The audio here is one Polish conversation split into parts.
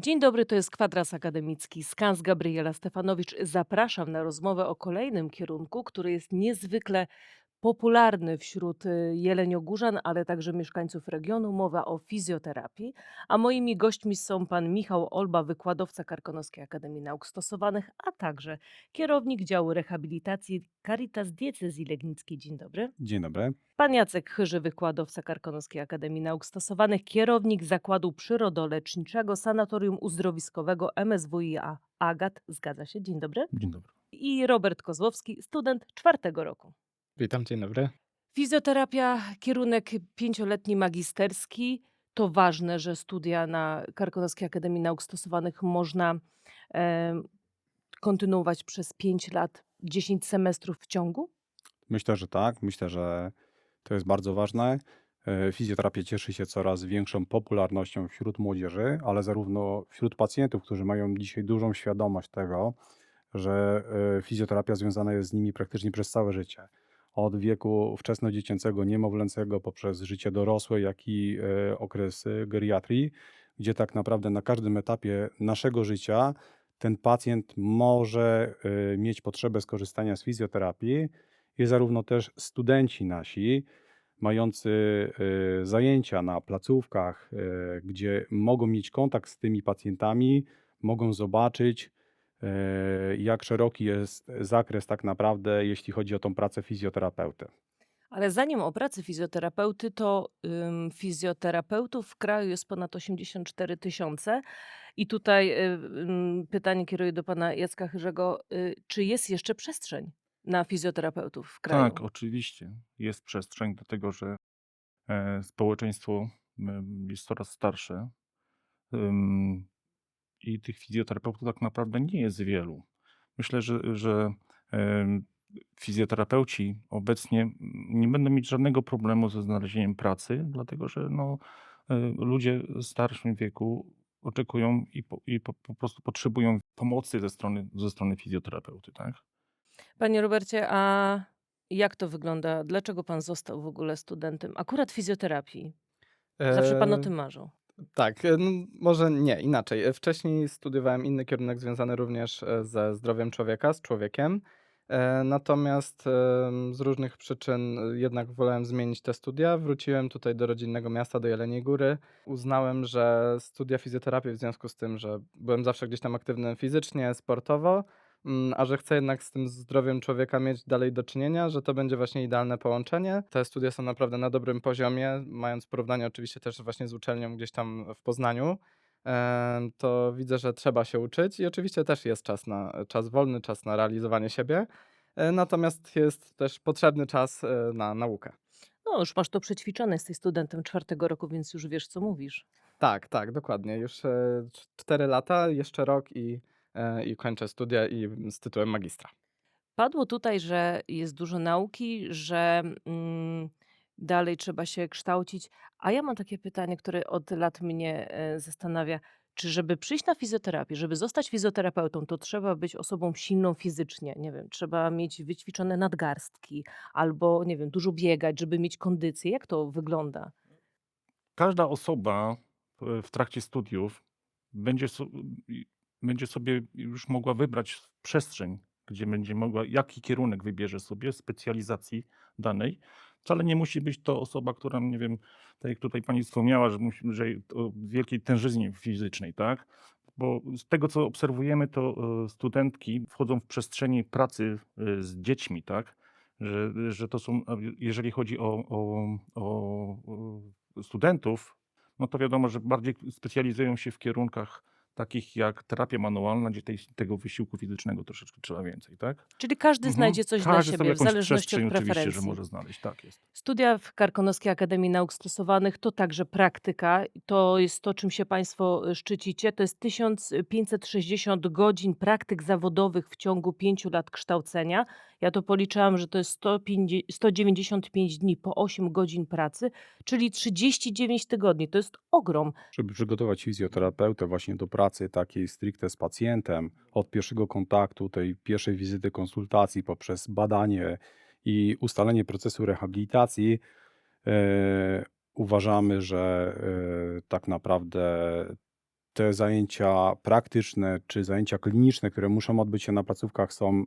Dzień dobry, to jest Kwadras Akademicki. Skans Gabriela Stefanowicz. Zapraszam na rozmowę o kolejnym kierunku, który jest niezwykle popularny wśród y, jeleniogórzan, ale także mieszkańców regionu. Mowa o fizjoterapii. A moimi gośćmi są pan Michał Olba, wykładowca Karkonoskiej Akademii Nauk Stosowanych, a także kierownik działu rehabilitacji Caritas Diecezji Legnickiej. Dzień dobry. Dzień dobry. Pan Jacek Chyży, wykładowca Karkonoskiej Akademii Nauk Stosowanych, kierownik Zakładu Przyrodoleczniczego Sanatorium Uzdrowiskowego MSWiA AGAT. Zgadza się. Dzień dobry. Dzień dobry. I Robert Kozłowski, student czwartego roku. Witam, dzień dobry. Fizjoterapia, kierunek pięcioletni magisterski. To ważne, że studia na Karkonoskiej Akademii Nauk Stosowanych można em, kontynuować przez 5 lat, 10 semestrów w ciągu? Myślę, że tak. Myślę, że to jest bardzo ważne. E, Fizjoterapia cieszy się coraz większą popularnością wśród młodzieży, ale zarówno wśród pacjentów, którzy mają dzisiaj dużą świadomość tego, że e, fizjoterapia związana jest z nimi praktycznie przez całe życie. Od wieku wczesnodziecięcego, niemowlęcego, poprzez życie dorosłe, jak i e, okres e, geriatrii, gdzie tak naprawdę na każdym etapie naszego życia ten pacjent może e, mieć potrzebę skorzystania z fizjoterapii i zarówno też studenci nasi, mający zajęcia na placówkach, gdzie mogą mieć kontakt z tymi pacjentami, mogą zobaczyć, jak szeroki jest zakres tak naprawdę, jeśli chodzi o tą pracę fizjoterapeuty. Ale zanim o pracy fizjoterapeuty, to ym, fizjoterapeutów w kraju jest ponad 84 tysiące. I tutaj y, ym, pytanie kieruję do pana Jacka Chyrzego. Y, czy jest jeszcze przestrzeń na fizjoterapeutów w kraju? Tak, oczywiście. Jest przestrzeń, dlatego że e, społeczeństwo jest coraz starsze i tych fizjoterapeutów tak naprawdę nie jest wielu. Myślę, że, że fizjoterapeuci obecnie nie będą mieć żadnego problemu ze znalezieniem pracy, dlatego że no, e, ludzie w starszym wieku oczekują i, po, i po, po prostu potrzebują pomocy ze strony, ze strony fizjoterapeuty, tak? Panie Robercie, a jak to wygląda? Dlaczego pan został w ogóle studentem akurat fizjoterapii? Zawsze pan o Eee, tym marzył. Tak, e, no, może nie, inaczej. E, Wcześniej studiowałem inny kierunek związany również e, ze zdrowiem człowieka, z człowiekiem. Natomiast z różnych przyczyn jednak wolałem zmienić te studia. Wróciłem tutaj do rodzinnego miasta, do Jeleniej Góry. Uznałem, że studia fizjoterapii w związku z tym, że byłem zawsze gdzieś tam aktywny fizycznie, sportowo, a że chcę jednak z tym zdrowiem człowieka mieć dalej do czynienia, że to będzie właśnie idealne połączenie. Te studia są naprawdę na dobrym poziomie, mając porównanie oczywiście też właśnie z uczelnią gdzieś tam w Poznaniu. To widzę, że trzeba się uczyć i oczywiście też jest czas na czas wolny, czas na realizowanie siebie. e, Natomiast jest też potrzebny czas e, na naukę. No, już masz to przećwiczone, jesteś studentem czwartego roku, więc już wiesz, co mówisz. Tak, tak, dokładnie. Już e, cz- cztery lata, jeszcze rok i, i kończę studia i z tytułem magistra. Padło tutaj, że jest dużo nauki, że mm, dalej trzeba się kształcić. A ja mam takie pytanie, które od lat mnie e, zastanawia. Czy żeby przyjść na fizjoterapię, żeby zostać fizjoterapeutą, to trzeba być osobą silną fizycznie, nie wiem, trzeba mieć wyćwiczone nadgarstki albo, nie wiem, dużo biegać, żeby mieć kondycję. Jak to wygląda? każda osoba w w trakcie studiów będzie, będzie sobie już mogła wybrać przestrzeń, gdzie będzie mogła, jaki kierunek wybierze sobie specjalizacji danej. Wcale nie musi być to osoba, która, nie wiem, tak jak tutaj pani wspomniała, że, musi, że o wielkiej tężyznie fizycznej, tak? Bo z tego, co obserwujemy, to e, studentki wchodzą w przestrzeni pracy e, z dziećmi, tak? Że, że to są, a jeżeli chodzi o, o, o studentów, no to wiadomo, że bardziej specjalizują się w kierunkach takich jak terapia manualna, gdzie tej, tego wysiłku fizycznego troszeczkę trzeba więcej, tak? Czyli każdy Mhm. znajdzie coś dla Każdy sobie siebie w zależności od oczywiście, preferencji. że może znaleźć, tak jest. Studia w Karkonoskiej Akademii Nauk Stosowanych to także praktyka. To jest to, czym się Państwo y, szczycicie. To jest 1560 godzin praktyk zawodowych w ciągu 5 lat kształcenia. Ja to policzyłam, że to jest 150 195 dni po 8 godzin pracy, czyli 39 tygodni. To jest ogrom. Żeby przygotować fizjoterapeutę właśnie do pracy takiej stricte z pacjentem, od pierwszego kontaktu, tej pierwszej wizyty, konsultacji, poprzez badanie i ustalenie procesu rehabilitacji, e, uważamy, że e, tak naprawdę te zajęcia praktyczne czy zajęcia kliniczne, które muszą odbyć się na placówkach, są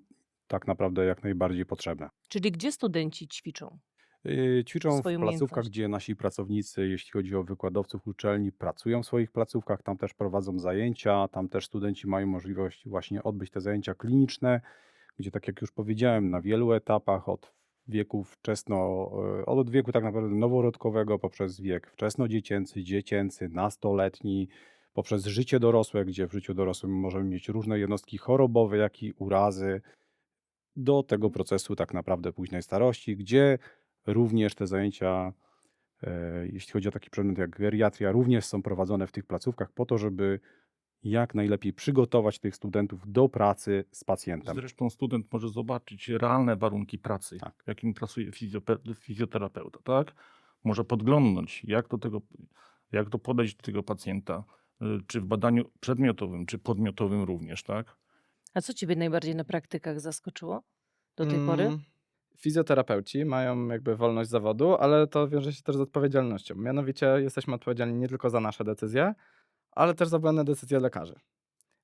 tak naprawdę jak najbardziej potrzebne. Czyli gdzie studenci ćwiczą? Yy, Ćwiczą w placówkach, gdzie nasi pracownicy, jeśli chodzi o wykładowców uczelni, pracują w swoich placówkach, tam też prowadzą zajęcia, tam też studenci mają możliwość właśnie odbyć te zajęcia kliniczne, gdzie tak jak już powiedziałem, na wielu etapach od wieku wczesno, yy, od wieku tak naprawdę noworodkowego poprzez wiek wczesnodziecięcy, dziecięcy, nastoletni, poprzez życie dorosłe, gdzie w życiu dorosłym możemy mieć różne jednostki chorobowe, jak i urazy, do tego procesu tak naprawdę późnej starości, gdzie również te zajęcia, e, jeśli chodzi o taki przedmiot jak geriatria, również są prowadzone w tych placówkach po to, żeby jak najlepiej przygotować tych studentów do pracy z pacjentem. Zresztą student może zobaczyć realne warunki pracy, Tak. w jakim pracuje fizjoterapeuta, tak? Może podglądnąć, jak do tego, jak do podejść do tego pacjenta, y, czy w badaniu przedmiotowym, czy podmiotowym również, tak? A co ciebie najbardziej na praktykach zaskoczyło do tej pory? Fizjoterapeuci mają jakby wolność zawodu, ale to wiąże się też z odpowiedzialnością. Mianowicie jesteśmy odpowiedzialni nie tylko za nasze decyzje, ale też za błędne decyzje lekarzy.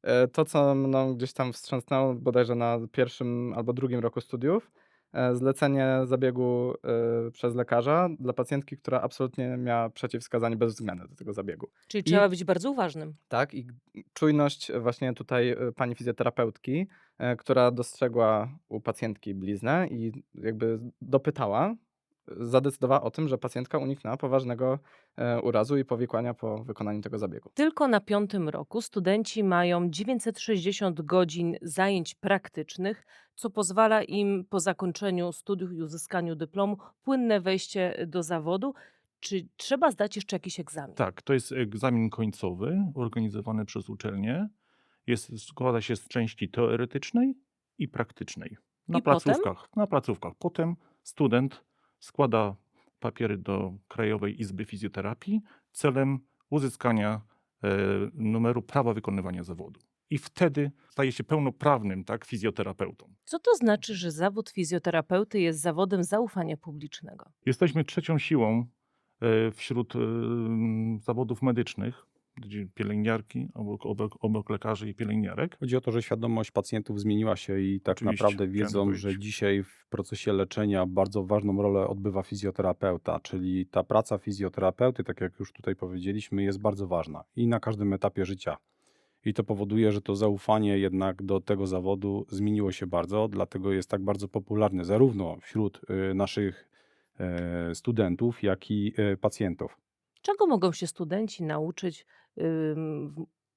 E, To, co mną gdzieś tam wstrząsnęło bodajże na pierwszym albo drugim roku studiów, zlecenie zabiegu e, przez lekarza dla pacjentki, która absolutnie miała przeciwwskazanie bez względu do tego zabiegu. Czyli I- trzeba być bardzo uważnym. Tak, i czujność właśnie tutaj y, pani fizjoterapeutki, e, która dostrzegła u pacjentki bliznę i jakby dopytała, zadecydowała o tym, że pacjentka uniknęła poważnego e, urazu i powikłania po wykonaniu tego zabiegu. Tylko na piątym roku studenci mają 960 godzin zajęć praktycznych, co pozwala im po zakończeniu studiów i uzyskaniu dyplomu płynne wejście do zawodu. Czy trzeba zdać jeszcze jakiś egzamin? Tak, to jest egzamin końcowy organizowany przez uczelnię. Jest, składa się z części teoretycznej i praktycznej. Na I potem? placówkach. Na placówkach. Potem student składa papiery do Krajowej Izby Fizjoterapii celem uzyskania e, numeru prawa wykonywania zawodu. I wtedy staje się pełnoprawnym tak, fizjoterapeutą. Co to znaczy, że zawód fizjoterapeuty jest zawodem zaufania publicznego? Jesteśmy trzecią siłą e, wśród e, zawodów medycznych, gdzie pielęgniarki, obok, obok, obok lekarzy i pielęgniarek. Chodzi o to, że świadomość pacjentów zmieniła się i tak Oczywiście, naprawdę wiedzą, że dzisiaj w procesie leczenia bardzo ważną rolę odbywa fizjoterapeuta, czyli ta praca fizjoterapeuty, tak jak już tutaj powiedzieliśmy, jest bardzo ważna i na każdym etapie życia. I to powoduje, że to zaufanie jednak do tego zawodu zmieniło się bardzo, dlatego jest tak bardzo popularny zarówno wśród y, naszych e, studentów, jak i e, pacjentów. Czego mogą się studenci nauczyć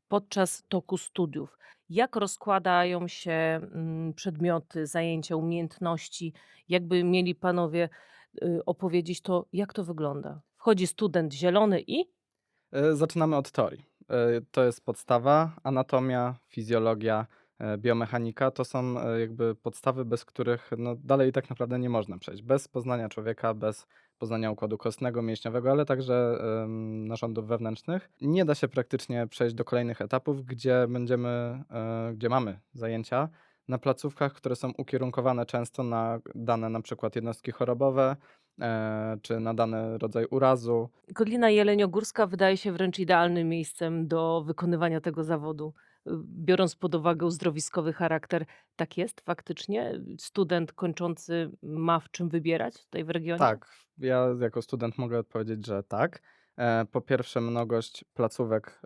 podczas toku studiów? Jak rozkładają się mm, przedmioty, zajęcia, umiejętności? Jakby mieli panowie y, opowiedzieć to, jak to wygląda? Wchodzi student zielony i E, Zaczynamy od teorii. E, To jest podstawa, anatomia, fizjologia, e, biomechanika. To są jakby podstawy, bez których no, dalej tak naprawdę nie można przejść. Bez poznania człowieka, bez poznania układu kostnego, mięśniowego, ale także narządów wewnętrznych. Nie da się praktycznie przejść do kolejnych etapów, gdzie będziemy, e, gdzie mamy zajęcia na placówkach, które są ukierunkowane często na dane na przykład jednostki chorobowe, e, czy na dany rodzaj urazu, Kotlina Jeleniogórska wydaje się wręcz idealnym miejscem do wykonywania tego zawodu, biorąc pod uwagę uzdrowiskowy charakter. Tak jest faktycznie? Student kończący ma w czym wybierać tutaj w regionie? Tak, ja jako student mogę odpowiedzieć, że tak. E, Po pierwsze, mnogość placówek,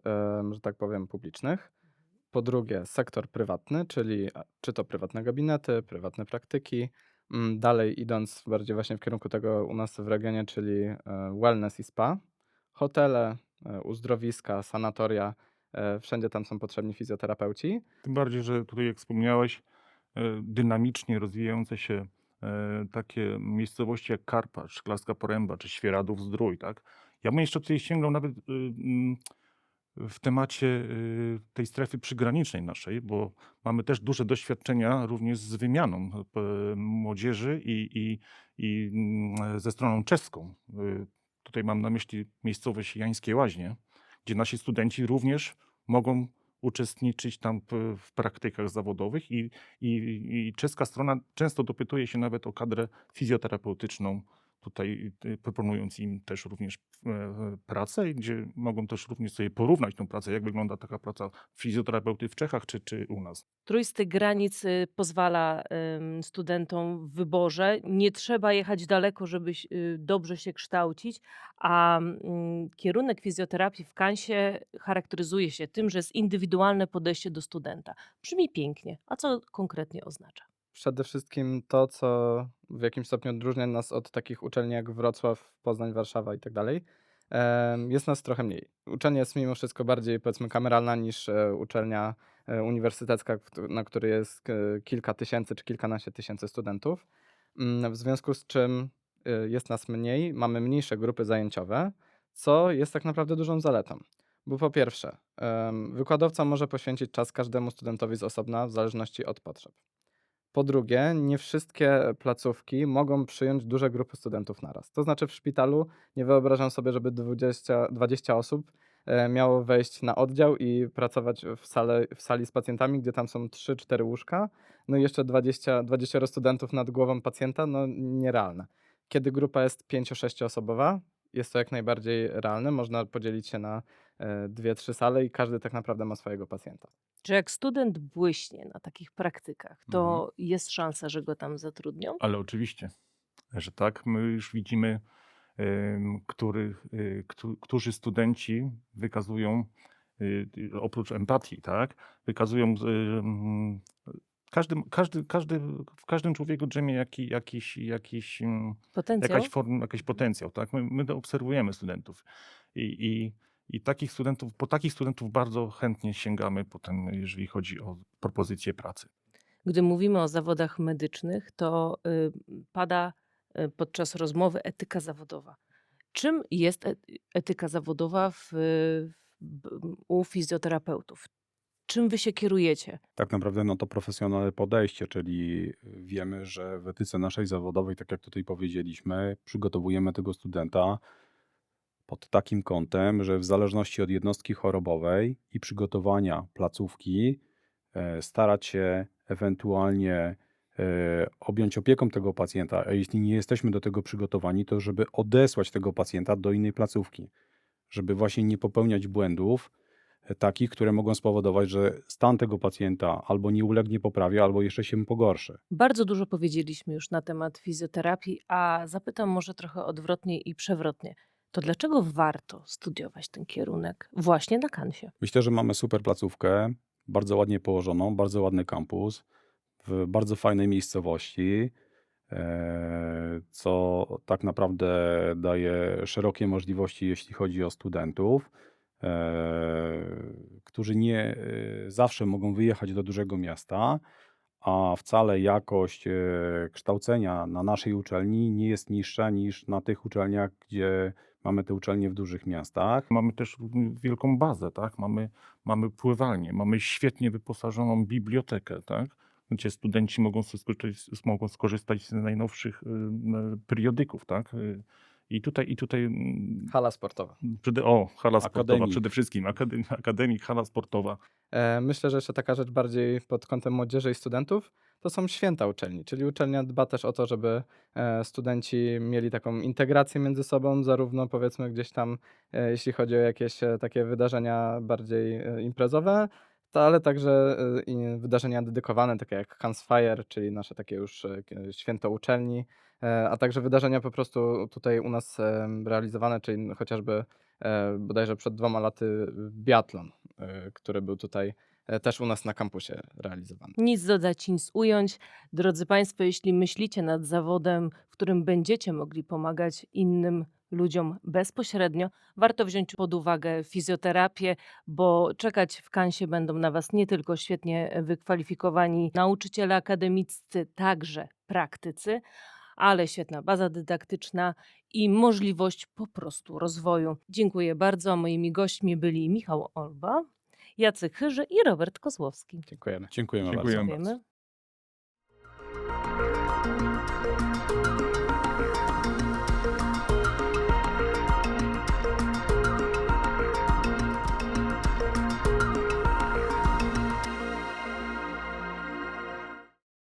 że tak powiem, publicznych. Po drugie, sektor prywatny, czyli a, czy to prywatne gabinety, prywatne praktyki. Mm, Dalej idąc bardziej właśnie w kierunku tego u nas w regionie, czyli e, wellness i spa. Hotele, e, uzdrowiska, sanatoria, e, wszędzie tam są potrzebni fizjoterapeuci. Tym bardziej, że tutaj, jak wspomniałeś, e, dynamicznie rozwijające się e, takie miejscowości jak Karpacz, Szklarska Poręba czy Świeradów Zdrój, tak? Ja bym jeszcze tutaj sięgał nawet y, mm, w temacie y, tej strefy przygranicznej naszej, bo mamy też duże doświadczenia również z wymianą e, młodzieży i, i, i mm, ze stroną czeską. Y, Tutaj mam na myśli miejscowość Jańskie Łaźnie, gdzie nasi studenci również mogą uczestniczyć tam w, praktykach zawodowych i, i, i czeska strona często dopytuje się nawet o kadrę fizjoterapeutyczną tutaj y, proponując im też również e, pracę, gdzie mogą też również sobie porównać tą pracę, jak wygląda taka praca fizjoterapeuty w Czechach czy, czy u nas. Trójsty granic y, pozwala studentom w wyborze. Nie trzeba jechać daleko, żeby y, dobrze się kształcić, a mm, kierunek fizjoterapii w Kansie charakteryzuje się tym, że jest indywidualne podejście do studenta. Brzmi pięknie. A co konkretnie oznacza? Przede wszystkim to, co w jakimś stopniu odróżnia nas od takich uczelni jak Wrocław, Poznań, Warszawa i tak dalej, jest nas trochę mniej. Uczelnia jest mimo wszystko bardziej, powiedzmy, kameralna niż e, uczelnia e, uniwersytecka, na której jest e, kilka tysięcy czy kilkanaście tysięcy studentów. Mm, W związku z czym jest nas mniej, mamy mniejsze grupy zajęciowe, co jest tak naprawdę dużą zaletą. Bo po pierwsze, wykładowca może poświęcić czas każdemu studentowi z osobna w zależności od potrzeb. Po drugie, nie wszystkie placówki mogą przyjąć duże grupy studentów naraz. To znaczy w szpitalu nie wyobrażam sobie, żeby 20, 20 osób e, miało wejść na oddział i pracować w, sale, w sali z pacjentami, gdzie tam są 3-4 łóżka, no i jeszcze 20, 20 studentów nad głową pacjenta, no nierealne. Kiedy grupa jest 5-6 osobowa, jest to jak najbardziej realne. Można podzielić się na dwie, trzy sale i każdy tak naprawdę ma swojego pacjenta. Czy jak student błyśnie na takich praktykach, Mhm. to jest szansa, że go tam zatrudnią? Ale oczywiście, że tak. My już widzimy, em, których, y, któ- którzy studenci wykazują, y, oprócz empatii, tak, wykazują, każdy, każdy, każdy, w każdym człowieku drzemie jaki, jakiś, jakiś, Potencjał? jakaś form, jakiś potencjał, tak? My, my to obserwujemy studentów i, i, i takich studentów, po takich studentów bardzo chętnie sięgamy potem, jeżeli chodzi o propozycje pracy. Gdy mówimy o zawodach medycznych, to y, pada y, podczas rozmowy etyka zawodowa. Czym jest e- etyka zawodowa w, w, u fizjoterapeutów? Czym wy się kierujecie? Tak naprawdę no to profesjonalne podejście, czyli wiemy, że w etyce naszej zawodowej, tak jak tutaj powiedzieliśmy, przygotowujemy tego studenta pod takim kątem, że w zależności od jednostki chorobowej i przygotowania placówki e, starać się ewentualnie e, objąć opieką tego pacjenta, a jeśli nie jesteśmy do tego przygotowani, to żeby odesłać tego pacjenta do innej placówki, żeby właśnie nie popełniać błędów, e, takich, które mogą spowodować, że stan tego pacjenta albo nie ulegnie poprawie, albo jeszcze się pogorszy. Bardzo dużo powiedzieliśmy już na temat fizjoterapii, a zapytam może trochę odwrotnie i przewrotnie. To dlaczego warto studiować ten kierunek właśnie na Kansie? Myślę, że mamy super placówkę, bardzo ładnie położoną, bardzo ładny kampus, w bardzo fajnej miejscowości, e, co tak naprawdę daje szerokie możliwości, jeśli chodzi o studentów, e, którzy nie e, zawsze mogą wyjechać do dużego miasta, a wcale jakość e, kształcenia na naszej uczelni nie jest niższa niż na tych uczelniach, gdzie mamy te uczelnie w dużych miastach. Mamy też wielką bazę, tak? Mamy, mamy pływalnię, mamy świetnie wyposażoną bibliotekę, tak? Gdzie studenci mogą skorzystać, mogą skorzystać z najnowszych y, y, periodyków, tak? I tutaj, i tutaj mm, Hala sportowa. przede, o, hala sportowa Akademik. przede wszystkim, akademik, akademik, hala sportowa. E, Myślę, że jeszcze taka rzecz bardziej pod kątem młodzieży i studentów, to są święta uczelni, czyli uczelnia dba też o to, żeby e, studenci mieli taką integrację między sobą, zarówno powiedzmy gdzieś tam, e, jeśli chodzi o jakieś takie wydarzenia bardziej imprezowe, to ale także wydarzenia dedykowane, takie jak Hansfire, czyli nasze takie już święto uczelni, a także wydarzenia po prostu tutaj u nas e, realizowane, czyli chociażby e, bodajże przed dwoma laty biatlon, e, który był tutaj e, też u nas na kampusie realizowany. Nic dodać, nic ująć. Drodzy Państwo, jeśli myślicie nad zawodem, w którym będziecie mogli pomagać innym ludziom bezpośrednio, warto wziąć pod uwagę fizjoterapię, bo czekać w kansie będą na Was nie tylko świetnie wykwalifikowani nauczyciele akademiccy, także praktycy, ale świetna baza dydaktyczna i możliwość po prostu rozwoju. Dziękuję bardzo. Moimi gośćmi byli Michał Olba, Jacek Chyży i Robert Kozłowski. Dziękujemy. Dziękujemy bardzo. Dziękujemy. Dziękujemy.